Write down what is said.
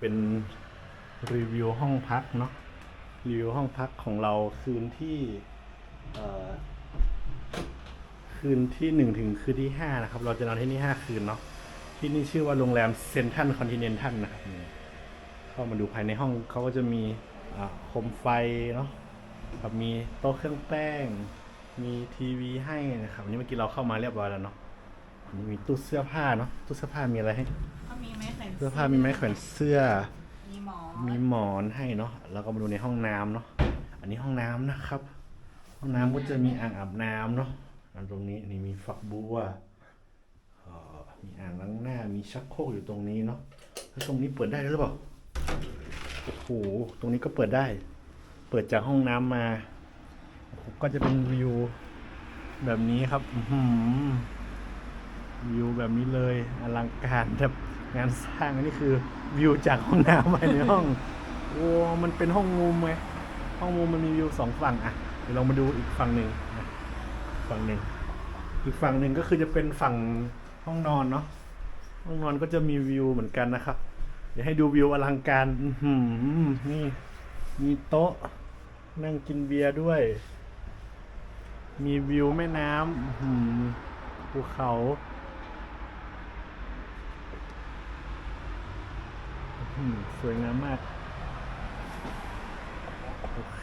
เป็นรีวิวห้องพักเนาะรีวิวห้องพักของเราคืนที่คืนที่หนึ่งถึงคืนที่ห้านะครับ เราจะนอนที่นี่ห้าคืนเนาะที่นี่ชื่อว่าโรงแรมเซนทันคอนติเนนทัลนะครับเข้ามาดูภายในห้องเขาก็จะมีโคมไฟเนาะครับมีโต๊ะเครื่องแป้ง มีทีวีให้นะครับวันนี้เมื่อกี้เราเข้ามาเรียบร้อยแล้วเนาะมีตู้เสื้อผ้าเนาะตู้เสื้อผ้ามีอะไรให้ สื้อผ้ามีไม้แขวนเสื้อ มีหมอมีหมอนให้เนาะแล้วก็มาดูในห้องน้ำเนาะอันนี้ห้องน้ำนะครับ ห้องน้ำก็จะมีอ่างอาบน้ำเนาะอันตรงนี้นี่มีฝักบัวเอ่อมีอ่างล้างหน้ามีชักโครกอยู่ตรงนี้เนาะแล้วตรงนี้เปิดได้หรือเปล่าโอ้โหตรงนี้ก็เปิดได้ เปิดจากห้องน้ำมาโอ้โหก็จะเป็นวิวแบบนี้ครับ อื้อหือ วิวแบบนี้เลยอลังการแบบงานสร้างอันนี้คือวิวจากห้องน้ำภายในห้องโอ้มันเป็นห้องมุมไงห้องมุมมันมีวิวสองฝั่งอะเดี๋ยวเรามาดูอีกฝั่งหนึ่งนะฝั่งหนึ่งอีกฝั่งหนึ่งก็คือจะเป็นฝั่งห้องนอนเนาะห้องนอนก็จะมีวิวเหมือนกันนะครับ เดี๋ยวให้ดูวิวอลังการหือนี่มีโต๊ะนั่งกินเบียร์ด้วย มีวิวแม่น้ำภูเขาอื้อหือ สวยงามมาก โอเค